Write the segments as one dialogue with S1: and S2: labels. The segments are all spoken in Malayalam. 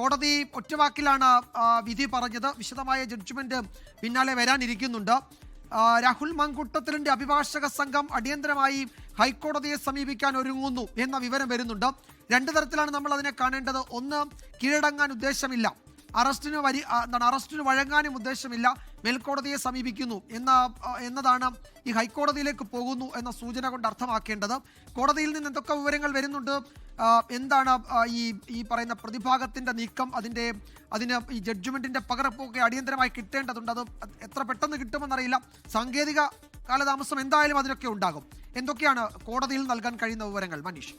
S1: കോടതി ഒറ്റവാക്കിലാണ് വിധി പറഞ്ഞത്. വിശദമായ ജഡ്ജ്മെന്റ് പിന്നാലെ വരാനിരിക്കുന്നുണ്ട്. രാഹുൽ മങ്കുട്ടത്തിലിന്റെ അഭിഭാഷക സംഘം അടിയന്തരമായി ഹൈക്കോടതിയെ സമീപിക്കാൻ ഒരുങ്ങുന്നു എന്ന വിവരം വരുന്നുണ്ട്. രണ്ടു തരത്തിലാണ് നമ്മൾ അതിനെ കാണേണ്ടത്. ഒന്ന് കീഴടങ്ങാൻ ഉദ്ദേശമില്ല. അറസ്റ്റിന് വരി എന്താണ് അറസ്റ്റിന് വഴങ്ങാനും ഉദ്ദേശമില്ല. മേൽക്കോടതിയെ സമീപിക്കുന്നു എന്ന എന്നതാണ് ഈ ഹൈക്കോടതിയിലേക്ക് പോകുന്നു എന്ന സൂചന കൊണ്ട് അർത്ഥമാക്കേണ്ടത്. കോടതിയിൽ നിന്ന് എന്തൊക്കെ വിവരങ്ങൾ വരുന്നുണ്ട്? എന്താണ് ഈ ഈ പറയുന്ന പ്രതിഭാഗത്തിന്റെ നീക്കം അതിന്റെ അതിന് ഈ ജഡ്ജ്മെന്റിന്റെ പകർപ്പൊക്കെ അടിയന്തരമായി കിട്ടേണ്ടതുണ്ട് അത് എത്ര പെട്ടെന്ന് കിട്ടുമെന്നറിയില്ല. സാങ്കേതിക കാലതാമസം എന്തായാലും അതിനൊക്കെ ഉണ്ടാകും. എന്തൊക്കെയാണ് കോടതിയിൽ നൽകാൻ കഴിയുന്ന വിവരങ്ങൾ? മനീഷ്.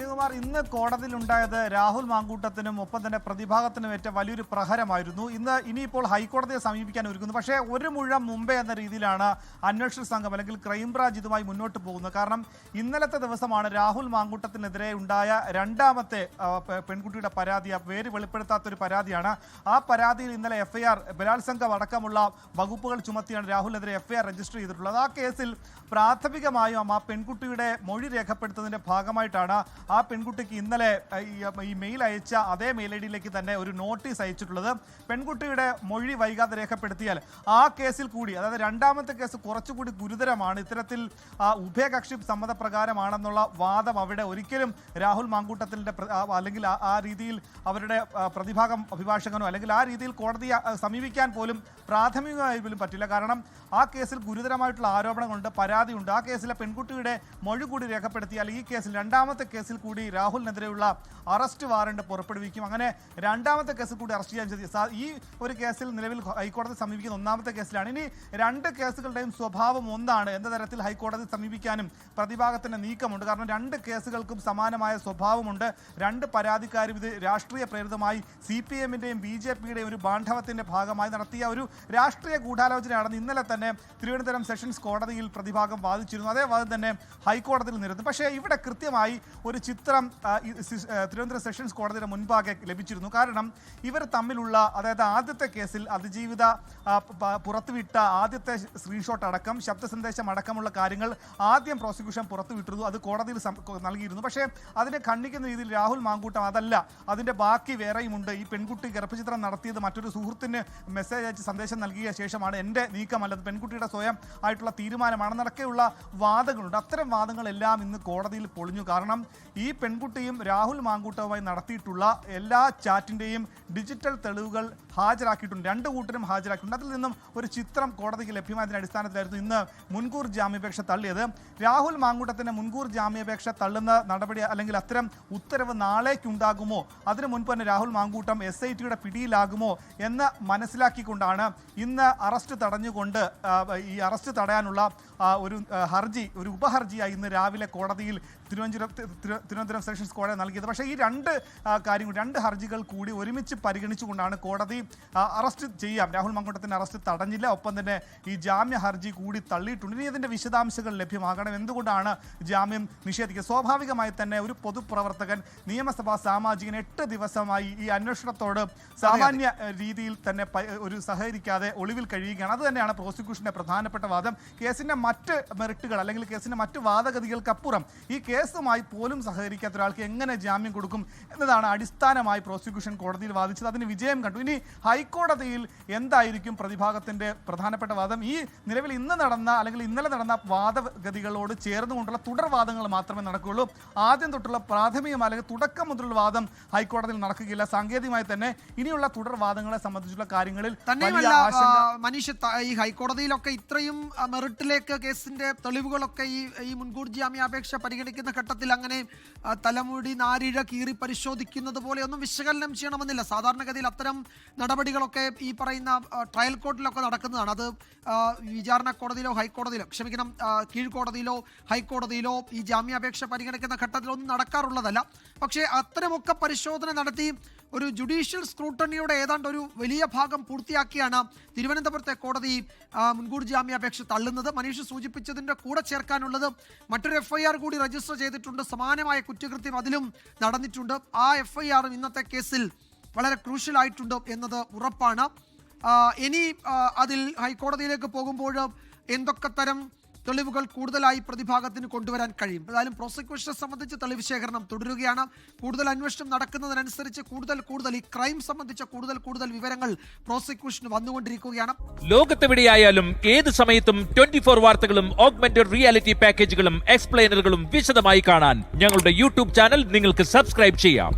S2: വിജയകുമാർ ഇന്ന് കോടതിയിലുണ്ടായത് രാഹുൽ മാങ്കൂട്ടത്തിനും ഒപ്പം തന്നെ പ്രതിഭാഗത്തിനും ഏറ്റ വലിയൊരു പ്രഹരമായിരുന്നു. ഇന്ന് ഇനിയിപ്പോൾ ഹൈക്കോടതിയെ സമീപിക്കാൻ ഒരുക്കുന്നു. പക്ഷേ ഒരു മുഴം മുമ്പേ എന്ന രീതിയിലാണ് അന്വേഷണ സംഘം അല്ലെങ്കിൽ ക്രൈംബ്രാഞ്ച് ഇതുമായി മുന്നോട്ട് പോകുന്നത്. കാരണം ഇന്നലത്തെ ദിവസമാണ് രാഹുൽ മാങ്കൂട്ടത്തിനെതിരെ ഉണ്ടായ രണ്ടാമത്തെ പെൺകുട്ടിയുടെ പരാതി പേര് വെളിപ്പെടുത്താത്ത ഒരു പരാതിയാണ്. ആ പരാതിയിൽ ഇന്നലെ എഫ്ഐആർ ബലാത്സംഗം അടക്കമുള്ള വകുപ്പുകൾ ചുമത്തിയാണ് രാഹുലിനെതിരെ എഫ്ഐആർ രജിസ്റ്റർ ചെയ്തിട്ടുള്ളത്. ആ കേസിൽ പ്രാഥമികമായും ആ പെൺകുട്ടിയുടെ മൊഴി രേഖപ്പെടുത്തുന്നതിന്റെ ഭാഗമായിട്ടാണ് ആ പെൺകുട്ടിക്ക് ഇന്നലെ ഈ, മെയിൽ അയച്ച അതേ മെയിൽ ഐ ഡിയിലേക്ക് തന്നെ ഒരു നോട്ടീസ് അയച്ചിട്ടുള്ളത്. പെൺകുട്ടിയുടെ മൊഴി വൈകാതെ രേഖപ്പെടുത്തിയാൽ ആ കേസിൽ കൂടി അതായത് രണ്ടാമത്തെ കേസ് കുറച്ചുകൂടി ഗുരുതരമാണ് ഇത്തരത്തിൽ ഉഭയകക്ഷി സമ്മതപ്രകാരമാണെന്നുള്ള വാദം അവിടെ ഒരിക്കലും രാഹുൽ മാങ്കൂട്ടത്തിന്റെ അല്ലെങ്കിൽ ആ രീതിയിൽ അവരുടെ പ്രതിഭാഗം അഭിഭാഷകനോ അല്ലെങ്കിൽ ആ രീതിയിൽ കോടതിയെ സമീപിക്കാൻ പോലും പ്രാഥമികമായി പോലും പറ്റില്ല. കാരണം ആ കേസിൽ ഗുരുതരമായിട്ടുള്ള ആരോപണങ്ങളുണ്ട് പരാതിയുണ്ട്. ആ കേസിലെ പെൺകുട്ടിയുടെ മൊഴി കൂടി രേഖപ്പെടുത്തിയാൽ ഈ കേസിൽ രണ്ടാമത്തെ കേസിൽ കൂടി രാഹുലിനെതിരെയുള്ള അറസ്റ്റ് വാറണ്ട് പുറപ്പെടുവിക്കും. അങ്ങനെ രണ്ടാമത്തെ കേസ് കൂടി അറസ്റ്റ് ചെയ്യാൻ ചെയ്തു ഈ ഒരു കേസിൽ നിലവിൽ ഹൈക്കോടതി സമീപിക്കുന്ന ഒന്നാമത്തെ കേസിലാണ്. ഇനി രണ്ട് കേസുകളുടെയും സ്വഭാവം ഒന്നാണ്. എന്ന തരത്തിൽ ഹൈക്കോടതി സമീപിക്കാനും പ്രതിഭാഗത്തിന്റെ നീക്കമുണ്ട്. കാരണം രണ്ട് കേസുകൾക്കും സമാനമായ സ്വഭാവമുണ്ട്. രണ്ട് പരാതിക്കാരും ഇത് രാഷ്ട്രീയ പ്രേരിതമായി സി പി എമ്മിന്റെയും ബി ജെ പിയുടെയും ഒരു ബാന്ധവത്തിന്റെ ഭാഗമായി നടത്തിയ ഒരു രാഷ്ട്രീയ ഗൂഢാലോചനയാണെന്ന് ഇന്നലെ തന്നെ തിരുവനന്തപുരം സെഷൻസ് കോടതിയിൽ പ്രതിഭാഗം വാദിച്ചിരുന്നു. അതേ വാദം തന്നെ ഹൈക്കോടതിയിൽ നിരത്തും പക്ഷേ ഇവിടെ കൃത്യമായി ഒരു ചിത്രം തിരുവനന്തപുരം സെഷൻസ് കോടതിയുടെ മുൻപാകെ ലഭിച്ചിരുന്നു. കാരണം ഇവർ തമ്മിലുള്ള അതായത് ആദ്യത്തെ കേസിൽ അതിജീവിത പുറത്തുവിട്ട ആദ്യത്തെ സ്ക്രീൻഷോട്ട് അടക്കം ശബ്ദ സന്ദേശം അടക്കമുള്ള കാര്യങ്ങൾ ആദ്യം പ്രോസിക്യൂഷൻ പുറത്തുവിട്ടിരുന്നു. അത് കോടതിയിൽ നൽകിയിരുന്നു. പക്ഷേ അതിനെ ഖണ്ഡിക്കുന്ന രീതിയിൽ രാഹുൽ മാങ്കൂട്ടം അതല്ല. അതിന്റെ ബാക്കി വേറെയുമുണ്ട്. ഈ പെൺകുട്ടി ഗർഭചിത്രം നടത്തിയത് മറ്റൊരു സുഹൃത്തിന് മെസ്സേജ് അയച്ച് സന്ദേശം നൽകിയ ശേഷമാണ്. എന്റെ നീക്കമല്ലത് പെൺകുട്ടിയുടെ സ്വയം ആയിട്ടുള്ള തീരുമാനമാണെന്നൊക്കെയുള്ള വാദങ്ങളുണ്ട്. അത്തരം വാദങ്ങളെല്ലാം ഇന്ന് കോടതിയിൽ പൊളിഞ്ഞു. കാരണം ഈ പെൺകുട്ടിയും രാഹുൽ മാങ്കൂട്ടവുമായി നടത്തിയിട്ടുള്ള എല്ലാ ചാറ്റിന്റെയും ഡിജിറ്റൽ തെളിവുകൾ ഹാജരാക്കിയിട്ടുണ്ട്. രണ്ട് കൂട്ടരും ഹാജരാക്കിയിട്ടുണ്ട്. അതിൽ നിന്നും ഒരു ചിത്രം കോടതിക്ക് ലഭ്യമായതിന്റെ അടിസ്ഥാനത്തിലായിരുന്നു ഇന്ന് മുൻകൂർ ജാമ്യാപേക്ഷ തള്ളിയത്. രാഹുൽ മാങ്കൂട്ടത്തിന്റെ മുൻകൂർ ജാമ്യാപേക്ഷ തള്ളുന്ന നടപടി അല്ലെങ്കിൽ അത്തരം ഉത്തരവ് നാളേക്കുണ്ടാകുമോ? അതിനു മുൻപ് തന്നെ രാഹുൽ മാങ്കൂട്ടം എസ് ഐ ടിയുടെ പിടിയിലാകുമോ എന്ന് മനസ്സിലാക്കിക്കൊണ്ടാണ് ഇന്ന് അറസ്റ്റ് തടഞ്ഞുകൊണ്ട് ഈ അറസ്റ്റ് തടയാനുള്ള ഒരു ഹർജി ഒരു ഉപഹർജിയായി ഇന്ന് രാവിലെ കോടതിയിൽ തിരുവനന്തപുരം തിരു- തിരുവനന്തപുരം സെഷൻസ് കോടതി നൽകിയത്. പക്ഷേ ഈ രണ്ട് കാര്യങ്ങൾ രണ്ട് ഹർജികൾ കൂടി ഒരുമിച്ച് പരിഗണിച്ചുകൊണ്ടാണ് കോടതി അറസ്റ്റ് ചെയ്യാം. രാഹുൽ മങ്കോട്ടത്തിന് അറസ്റ്റ് തടഞ്ഞില്ല. ഒപ്പം തന്നെ ഈ ജാമ്യ ഹർജി കൂടി തള്ളിയിട്ടുണ്ട്. ഇനി ഇതിന്റെ വിശദാംശങ്ങൾ ലഭ്യമാകണം. എന്തുകൊണ്ടാണ് ജാമ്യം നിഷേധിക്കുക? സ്വാഭാവികമായി തന്നെ ഒരു പൊതുപ്രവർത്തകൻ നിയമസഭാ സാമാജികൻ എട്ട് ദിവസമായി ഈ അന്വേഷണത്തോട് സാമാന്യ രീതിയിൽ തന്നെ ഒരു സഹകരിക്കാതെ ഒളിവിൽ കഴിയുകയാണ്. അത് തന്നെയാണ് പ്രോസിക്യൂഷന്റെ പ്രധാനപ്പെട്ട വാദം. കേസിന്റെ മറ്റ് മെറിറ്റുകൾ അല്ലെങ്കിൽ കേസിന്റെ മറ്റ് വാദഗതികൾക്കപ്പുറം ഈ കേസുമായി പോലും സഹകരിക്കാത്ത ഒരാൾക്ക് എങ്ങനെ ജാമ്യം കൊടുക്കും എന്നതാണ് അടിസ്ഥാനമായി പ്രോസിക്യൂഷൻ കോടതിയിൽ വാദിച്ചത്. അതിന് വിജയം കണ്ടു. ഇനി ഹൈക്കോടതിയിൽ എന്തായിരിക്കും പ്രതിഭാഗത്തിന്റെ പ്രധാനപ്പെട്ട വാദം? ഈ നിലവിൽ ഇന്ന് നടന്ന അല്ലെങ്കിൽ ഇന്നലെ നടന്ന വാദഗതികളോട് ചേർന്നുകൊണ്ടുള്ള തുടർവാദങ്ങൾ മാത്രമേ നടക്കുകയുള്ളൂ. ആദ്യം തൊട്ടുള്ള പ്രാഥമികമായ അല്ലെങ്കിൽ തുടക്കം മുതലുള്ള വാദം ഹൈക്കോടതിയിൽ നടക്കുകയില്ല. സാങ്കേതികമായി തന്നെ ഇനിയുള്ള തുടർവാദങ്ങളെ സംബന്ധിച്ചുള്ള കാര്യങ്ങളിൽ
S1: തന്നെയുമല്ല മനീഷ് ഈ ഹൈക്കോടതിയിലൊക്കെ ഇത്രയും മെറിട്ടിലേക്ക് മെറിറ്റിലേക്ക് കേസിന്റെ തെളിവുകളൊക്കെ ഈ ഈ മുൻകൂർ ജാമ്യാപേക്ഷ പരിഗണിക്കുന്ന ഘട്ടത്തിൽ അങ്ങനെ തലമുടി നാരിഴ കീറി പരിശോധിക്കുന്നത് പോലെ ഒന്നും വിശകലനം ചെയ്യണമെന്നില്ല. സാധാരണഗതിയിൽ അത്തരം നടപടികളൊക്കെ ഈ പറയുന്ന ട്രയൽ കോർട്ടിലൊക്കെ നടക്കുന്നതാണ്. അത് വിചാരണ കോടതിയിലോ ഹൈക്കോടതിയിലോ ക്ഷമിക്കണം കീഴ്ക്കോടതിയിലോ ഹൈക്കോടതിയിലോ ഈ ജാമ്യാപേക്ഷ പരിഗണിക്കുന്ന ഘട്ടത്തിലൊന്നും നടക്കാറുള്ളതല്ല. പക്ഷേ അത്തരമൊക്കെ പരിശോധന നടത്തി ഒരു ജുഡീഷ്യൽ സ്ക്രൂട്ടണിയുടെ ഏതാണ്ട് ഒരു വലിയ ഭാഗം പൂർത്തിയാക്കിയാണ് തിരുവനന്തപുരത്തെ കോടതി മുൻകൂർ ജാമ്യാപേക്ഷ തള്ളുന്നത്. മനീഷ് സൂചിപ്പിച്ചതിന്റെ കൂടെ ചേർക്കാനുള്ളത് മറ്റൊരു എഫ്ഐആർ കൂടി രജിസ്റ്റർ ചെയ്തിട്ടുണ്ട്. സമാനമായ കുറ്റകൃത്യം അതിലും നടന്നിട്ടുണ്ട്. ആ എഫ്ഐആറും ഇന്നത്തെ കേസിൽ വളരെ ക്രൂഷ്യൽ ആയിട്ടുണ്ട് എന്നത് ഉറപ്പാണ്. ഇനി അതിൽ ഹൈക്കോടതിയിലേക്ക് പോകുമ്പോൾ എന്തൊക്കെ തരം തെളിവുകൾ കൂടുതലായി പ്രതിഭാഗത്തിന് കൊണ്ടുവരാൻ കഴിയും. ഏതായാലും പ്രോസിക്യൂഷനെ സംബന്ധിച്ച് തെളിവ് ശേഖരണം തുടരുകയാണ്. കൂടുതൽ അന്വേഷണം നടക്കുന്നതിനനുസരിച്ച് കൂടുതൽ കൂടുതൽ ഈ ക്രൈം സംബന്ധിച്ച കൂടുതൽ കൂടുതൽ വിവരങ്ങൾ പ്രോസിക്യൂഷന് വന്നുകൊണ്ടിരിക്കുകയാണ്.
S3: ലോകത്തെവിടെയായാലും ഏത് സമയത്തും ട്വന്റി ഫോർ വാർത്തകളും ഓഗ്മെന്റഡ് റിയാലിറ്റി പാക്കേജുകളും എക്സ്പ്ലെയിനറുകളും വിശദമായി കാണാൻ ഞങ്ങളുടെ യൂട്യൂബ് ചാനൽ നിങ്ങൾക്ക് സബ്സ്ക്രൈബ് ചെയ്യാം.